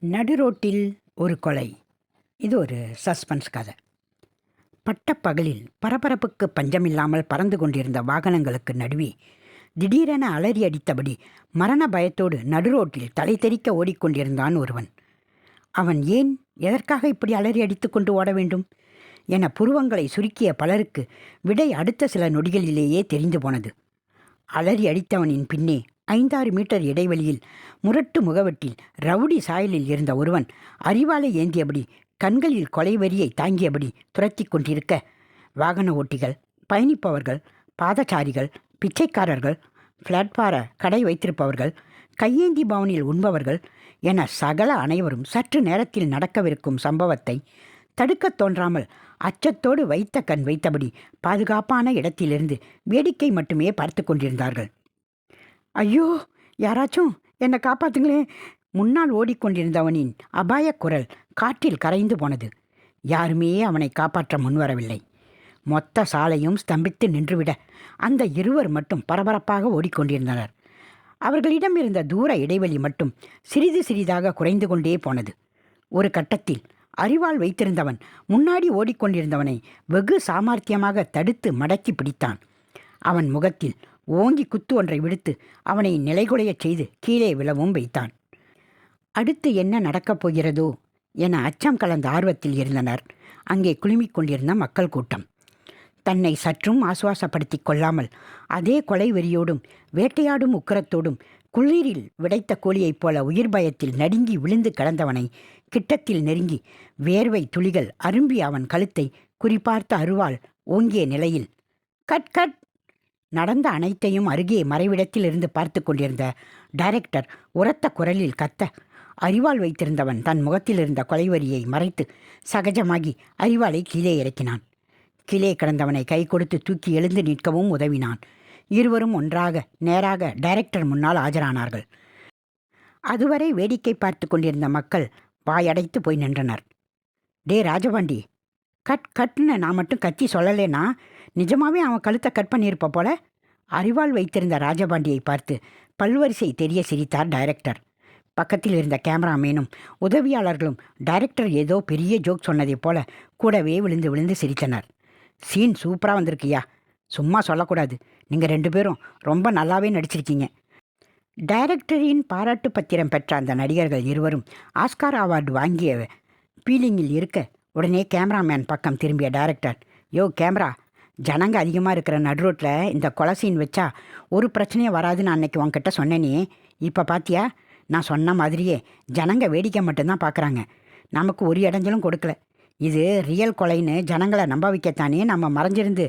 நடுரோட்டில் ஒரு கொலை. இது ஒரு சஸ்பென்ஸ் கதை. பட்டப்பகலில் பரபரப்புக்கு பஞ்சமில்லாமல் பறந்து கொண்டிருந்த வாகனங்களுக்கு நடுவே திடீரென அலறி அடித்தபடி மரண பயத்தோடு நடுரோட்டில் தலை தெறிக்க ஓடிக்கொண்டிருந்தான் ஒருவன். அவன் ஏன் எதற்காக இப்படி அலறி அடித்து கொண்டு ஓட வேண்டும்? என புருவங்களை சுருக்கிய பலருக்கு விடை அடுத்த சில நொடிகளிலேயே தெரிந்து போனது. அலறி அடித்தவனின் பின்னே ஐந்தாறு மீட்டர் இடைவெளியில் முரட்டு முகவட்டில் ரவுடி சாயலில் இருந்த ஒருவன் அறிவாலை ஏந்தியபடி கண்களில் கொலைவரியை தாங்கியபடி துரத்தி கொண்டிருக்க வாகன ஓட்டிகள் பயணிப்பவர்கள் பாதச்சாரிகள் பிச்சைக்காரர்கள் பிளாட்பார கடை வைத்திருப்பவர்கள் கையேந்தி பவனில் உண்பவர்கள் என சகல அனைவரும் சற்று நேரத்தில் நடக்கவிருக்கும் சம்பவத்தை தடுக்கத் தோன்றாமல் அச்சத்தோடு வைத்த கண் வைத்தபடி பாதுகாப்பான இடத்திலிருந்து வேடிக்கை மட்டுமே பார்த்து கொண்டிருந்தார்கள். ஐயோ யாராச்சும் என்னை காப்பாத்துங்களேன் முன்னால் ஓடிக்கொண்டிருந்தவனின் அபாய குரல் காற்றில் கரைந்து போனது. யாருமே அவனை காப்பாற்ற முன்வரவில்லை. மொத்த சாலையும் ஸ்தம்பித்து நின்றுவிட அந்த இருவர் மட்டும் பரபரப்பாக ஓடிக்கொண்டிருந்தனர். அவர்களிடம் இருந்த தூர இடைவெளி மட்டும் சிறிது சிறிதாக குறைந்து கொண்டே போனது. ஒரு கட்டத்தில் அறிவால் வைத்திருந்தவன் முன்னாடி ஓடிக்கொண்டிருந்தவனை வெகு சாமர்த்தியமாக தடுத்து மடக்கி பிடித்தான். அவன் முகத்தில் ஓங்கி குத்து ஒன்றை விடுத்து அவனை நிலைகுலையச் செய்து கீழே விழவும் வைத்தான். அடுத்து என்ன நடக்கப் போகிறதோ என அச்சம் கலந்த ஆர்வத்தில் இருந்தனர். அங்கே குழுமிக் கொண்டிருந்த மக்கள் கூட்டம். தன்னை சற்றும் ஆசுவாசப்படுத்திக் கொள்ளாமல் அதே கொலை வெறியோடும் வேட்டையாடும் உக்கிரத்தோடும் குளிரில் விடைத்த கோழியைப் போல உயிர் பயத்தில் நடுங்கி விழுந்து கிடந்தவனை கிட்டத்தில் நெருங்கி வேர்வை துளிகள் அரும்பி அவன் கழுத்தை குறிப்பார்த்த அருவாள் ஓங்கிய நிலையில் கட் கட்! நடந்த அனைத்தையும் அருகே மறைவிடத்தில் இருந்து பார்த்து கொண்டிருந்த டைரக்டர் உரத்த குரலில் கத்த அரிவாள் வைத்திருந்தவன் தன் முகத்தில் இருந்த கொலைவரியை மறைத்து சகஜமாகி அறிவாளை கீழே இறக்கினான். கீழே கிடந்தவனை கை கொடுத்து தூக்கி எழுந்து நிற்கவும் உதவினான். இருவரும் ஒன்றாக நேராக டைரக்டர் முன்னால் ஆஜரானார்கள். அதுவரை வேடிக்கை பார்த்து கொண்டிருந்த மக்கள் வாயடைத்து போய் நின்றனர். டே ராஜபாண்டி கட் கட்னு நான் மட்டும் கத்தி சொல்லலேனா நிஜமாவே அவன் கழுத்தை கட் பண்ணியிருப்ப போல? அறிவால் வைத்திருந்த ராஜபாண்டியை பார்த்து பல்வரிசை தெரிய சிரித்தார் டைரக்டர் பக்கத்தில் இருந்த கேமராமேனும் உதவியாளர்களும் டைரக்டர் ஏதோ பெரிய ஜோக் சொன்னதைப் போல கூடவே விழுந்து விழுந்து சிரித்தனர். சீன் சூப்பராக வந்திருக்கியா? சும்மா சொல்லக்கூடாது. நீங்கள் ரெண்டு பேரும் ரொம்ப நல்லாவே நடிச்சிருக்கீங்க. டைரக்டரின் பாராட்டு பத்திரம் பெற்ற அந்த நடிகர்கள் இருவரும் ஆஸ்கார் அவார்டு வாங்கிய ஃபீலிங்கில் இருக்க உடனே கேமராமேன் பக்கம் திரும்பிய டைரக்டர் யோ கேமரா ஜனங்க அதிகமாக இருக்கிற நடுரோட்டில் இந்த கொலை சீன் வச்சா ஒரு பிரச்சனையும் வராதுன்னு அன்னைக்கு உன்கிட்ட சொன்னேனே. இப்போ பாத்தியா? நான் சொன்ன மாதிரியே ஜனங்க வேடிக்கை மட்டும்தான் பார்க்குறாங்க நமக்கு ஒரு இடைஞ்சலும் கொடுக்கல. இது ரியல் கொலைன்னு ஜனங்களை நம்ப வைக்கத்தானே நம்ம மறைஞ்சிருந்து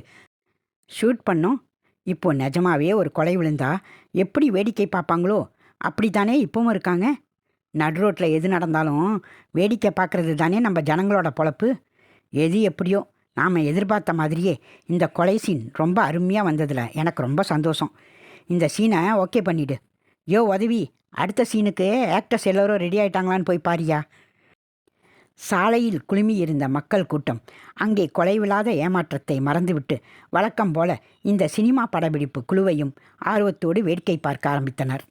ஷூட் பண்ணோம். இப்போ நிஜமாவே ஒரு கொலை விழுந்தா எப்படி வேடிக்கை பார்ப்பாங்களோ அப்படி தானே இப்பவும் இருக்காங்க. நடுரோட்டில் எது நடந்தாலும் வேடிக்கை பார்க்குறது தானே நம்ம ஜனங்களோட பொழப்பு. எது எப்படியோ நாம் எதிர்பார்த்த மாதிரியே இந்த கொலை சீன் ரொம்ப அருமையாக வந்ததில். எனக்கு ரொம்ப சந்தோஷம். இந்த சீனை ஓகே பண்ணிடு. யோ உதவி. அடுத்த சீனுக்கு ஆக்டர்ஸ் எல்லோரும் ரெடி ஆயிட்டாங்களான்னு போய் பாரியா? சாலையில் குழுமியிருந்த மக்கள் கூட்டம் அங்கே கொலைவில்லாத ஏமாற்றத்தை மறந்துவிட்டு வழக்கம் போல இந்த சினிமா படப்பிடிப்பு குழுவையும் ஆர்வத்தோடு வேடிக்கை பார்க்க ஆரம்பித்தனர்.